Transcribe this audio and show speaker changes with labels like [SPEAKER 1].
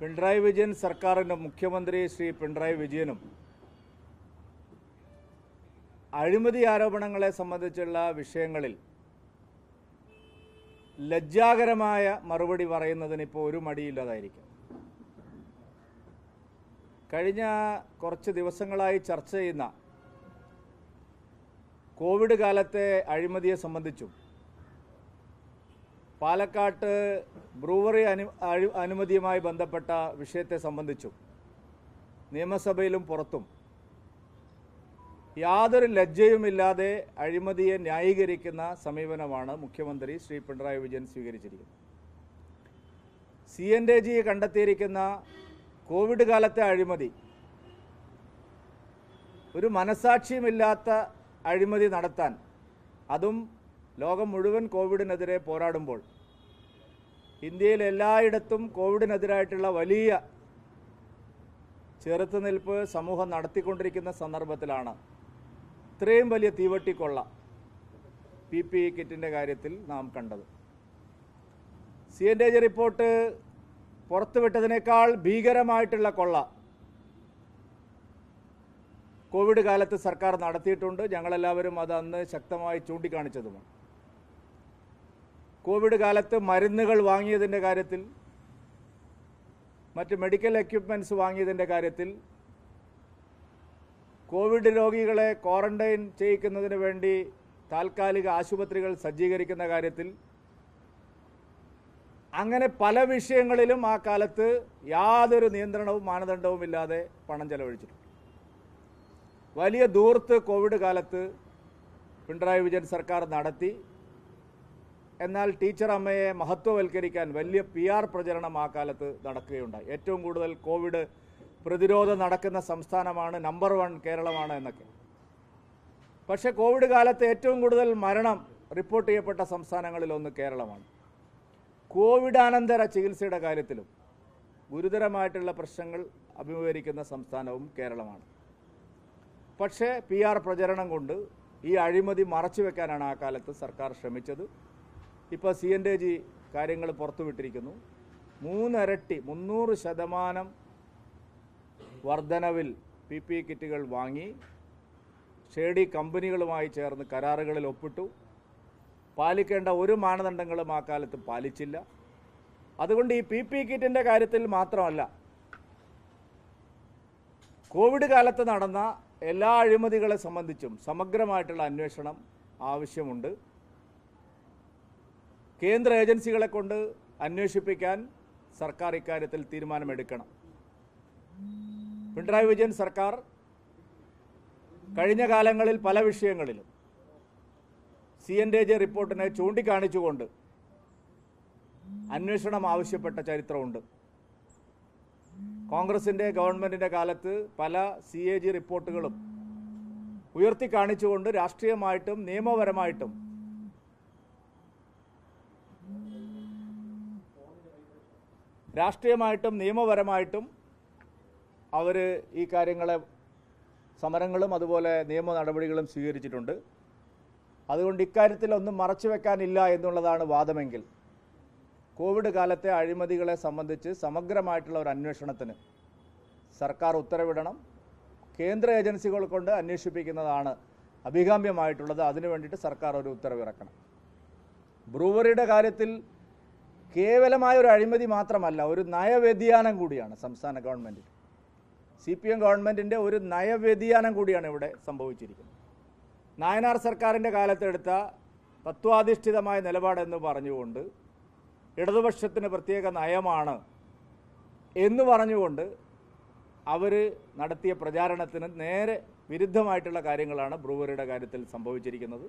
[SPEAKER 1] പിണറായി വിജയൻ സർക്കാരിനും മുഖ്യമന്ത്രി ശ്രീ പിണറായി വിജയനും അഴിമതി ആരോപണങ്ങളെ സംബന്ധിച്ചുള്ള വിഷയങ്ങളിൽ ലജ്ജാകരമായ മറുപടി പറയുന്നതിന് ഇപ്പോൾ ഒരു മടിയില്ലാതായിരിക്കും. കഴിഞ്ഞ കുറച്ച് ദിവസങ്ങളായി ചർച്ച ചെയ്യുന്ന കോവിഡ് കാലത്തെ അഴിമതിയെ സംബന്ധിച്ചും പാലക്കാട്ട് ബ്രൂവറി അനു അനുമതിയുമായി ബന്ധപ്പെട്ട വിഷയത്തെ സംബന്ധിച്ചും നിയമസഭയിലും പുറത്തും യാതൊരു ലജ്ജയുമില്ലാതെ അഴിമതിയെ ന്യായീകരിക്കുന്ന സമീപനമാണ് മുഖ്യമന്ത്രി ശ്രീ പിണറായി വിജയൻ സ്വീകരിച്ചിരിക്കുന്നത്. സി എൻ ഡെ ജി കണ്ടെത്തിയിരിക്കുന്ന കോവിഡ് കാലത്തെ അഴിമതി ഒരു മനസാക്ഷിയുമില്ലാത്ത അഴിമതി നടത്താൻ അതും ലോകം മുഴുവൻ കോവിഡിനെതിരെ പോരാടുമ്പോൾ ഇന്ത്യയിൽ എല്ലായിടത്തും കോവിഡിനെതിരായിട്ടുള്ള വലിയ ചെറുത്തുനിൽപ്പ് സമൂഹം നടത്തിക്കൊണ്ടിരിക്കുന്ന സന്ദർഭത്തിലാണ് ഇത്രയും വലിയ തീവട്ടിക്കൊള്ള പി പി ഇ കിറ്റിന്റെ കാര്യത്തിൽ നാം കണ്ടത്. C and A G report പുറത്തുവിട്ടതിനേക്കാൾ ഭീകരമായിട്ടുള്ള കൊള്ള കോവിഡ് കാലത്ത് സർക്കാർ നടത്തിയിട്ടുണ്ട്. ഞങ്ങളെല്ലാവരും അത് അന്ന് ശക്തമായി ചൂണ്ടിക്കാണിച്ചതുമാണ്. കോവിഡ് കാലത്ത് മരുന്നുകൾ വാങ്ങിയതിന്റെ കാര്യത്തിൽ മറ്റ് മെഡിക്കൽ എക്യുപ്മെന്റ്സ് വാങ്ങിയതിന്റെ കാര്യത്തിൽ കോവിഡ് രോഗികളെ ക്വാറന്റൈൻ ചെയ്യിക്കുന്നതിന് വേണ്ടി താൽക്കാലിക ആശുപത്രികൾ സജ്ജീകരിക്കുന്ന കാര്യത്തിൽ അങ്ങനെ പല വിഷയങ്ങളിലും ആ കാലത്ത് യാതൊരു നിയന്ത്രണവും മാനദണ്ഡവും ഇല്ലാതെ പണം ചെലവഴിച്ചിട്ടുണ്ട്. വലിയ ദൂർത്ത് കോവിഡ് കാലത്ത് പിണറായി വിജയൻ സർക്കാർ നടത്തി. എന്നാൽ ടീച്ചർ അമ്മയെ മഹത്വവൽക്കരിക്കാൻ വലിയ പി ആർ പ്രചരണം ആ കാലത്ത് നടക്കുകയുണ്ടായി. ഏറ്റവും കൂടുതൽ കോവിഡ് പ്രതിരോധം നടക്കുന്ന സംസ്ഥാനമാണ് നമ്പർ വൺ കേരളമാണ് എന്നൊക്കെ. പക്ഷേ കോവിഡ് കാലത്ത് ഏറ്റവും കൂടുതൽ മരണം റിപ്പോർട്ട് ചെയ്യപ്പെട്ട സംസ്ഥാനങ്ങളിലൊന്ന് കേരളമാണ്. കോവിഡാനന്തര ചികിത്സയുടെ കാര്യത്തിലും ഗുരുതരമായിട്ടുള്ള പ്രശ്നങ്ങൾ അഭിമുഖീകരിക്കുന്ന സംസ്ഥാനവും കേരളമാണ്. പക്ഷേ പി ആർ പ്രചരണം കൊണ്ട് ഈ അഴിമതി മറച്ചു വെക്കാനാണ് ആ കാലത്ത് സർക്കാർ ശ്രമിച്ചത്. ഇപ്പോൾ സി എൻ ഡി ജി കാര്യങ്ങൾ പുറത്തുവിട്ടിരിക്കുന്നു മൂന്നിരട്ടി മുന്നൂറ് ശതമാനം വർധനവിൽ പി പി കിറ്റുകൾ വാങ്ങി. ഷേഡി കമ്പനികളുമായി ചേർന്ന് കരാറുകളിൽ ഒപ്പിട്ടു. പാലിക്കേണ്ട ഒരു മാനദണ്ഡങ്ങളും ആ കാലത്ത് പാലിച്ചില്ല. അതുകൊണ്ട് ഈ പി പി കിറ്റിന്റെ കാര്യത്തിൽ മാത്രമല്ല കോവിഡ് കാലത്ത് നടന്ന എല്ലാ അഴിമതികളെ സംബന്ധിച്ചും സമഗ്രമായിട്ടുള്ള അന്വേഷണം ആവശ്യമുണ്ട്. കേന്ദ്ര ഏജൻസികളെ കൊണ്ട് അന്വേഷിപ്പിക്കാൻ സർക്കാർ ഇക്കാര്യത്തിൽ തീരുമാനമെടുക്കണം. പിണറായി വിജയൻ സർക്കാർ കഴിഞ്ഞ കാലങ്ങളിൽ പല വിഷയങ്ങളിലും സി എൻ ഡി ജെ റിപ്പോർട്ടിനെ ചൂണ്ടിക്കാണിച്ചുകൊണ്ട് അന്വേഷണം ആവശ്യപ്പെട്ട ചരിത്രമുണ്ട്. കോൺഗ്രസിന്റെ ഗവൺമെന്റിന്റെ കാലത്ത് പല സി എ ജി റിപ്പോർട്ടുകളും ഉയർത്തി കാണിച്ചുകൊണ്ട് രാഷ്ട്രീയമായിട്ടും നിയമപരമായിട്ടും രാഷ്ട്രീയമായിട്ടും നിയമപരമായിട്ടും അവർ ഈ കാര്യങ്ങളെ സമരങ്ങളും അതുപോലെ നിയമ നടപടികളും സ്വീകരിച്ചിട്ടുണ്ട്. അതുകൊണ്ട് ഇക്കാര്യത്തിൽ ഒന്നും മറച്ചു വെക്കാനില്ല എന്നുള്ളതാണ് വാദമെങ്കിൽ കോവിഡ് കാലത്തെ അഴിമതികളെ സംബന്ധിച്ച് സമഗ്രമായിട്ടുള്ള ഒരു അന്വേഷണത്തിന് സർക്കാർ ഉത്തരവിടണം. കേന്ദ്ര ഏജൻസികൾ കൊണ്ട് അന്വേഷിപ്പിക്കുന്നതാണ് അഭികാമ്യമായിട്ടുള്ളത്. അതിനു വേണ്ടിയിട്ട് സർക്കാർ ഒരു ഉത്തരവിറക്കണം. ബ്രൂവറിയുടെ കാര്യത്തിൽ കേവലമായ ഒരു അഴിമതി മാത്രമല്ല ഒരു നയവ്യതിയാനം കൂടിയാണ് സംസ്ഥാന ഗവൺമെന്റ് സി പി എം ഗവൺമെന്റിന്റെ ഒരു നയവ്യതിയാനം കൂടിയാണ് ഇവിടെ സംഭവിച്ചിരിക്കുന്നത്. നായനാർ സർക്കാരിന്റെ കാലത്തെടുത്ത തത്വാധിഷ്ഠിതമായ നിലപാടെന്ന് പറഞ്ഞുകൊണ്ട് ഇടതുപക്ഷത്തിന് പ്രത്യേക നയമാണ് എന്ന് പറഞ്ഞുകൊണ്ട് അവർ നടത്തിയ പ്രചാരണത്തിന് നേരെ വിരുദ്ധമായിട്ടുള്ള കാര്യങ്ങളാണ് ബ്രൂവറിയുടെ കാര്യത്തിൽ സംഭവിച്ചിരിക്കുന്നത്.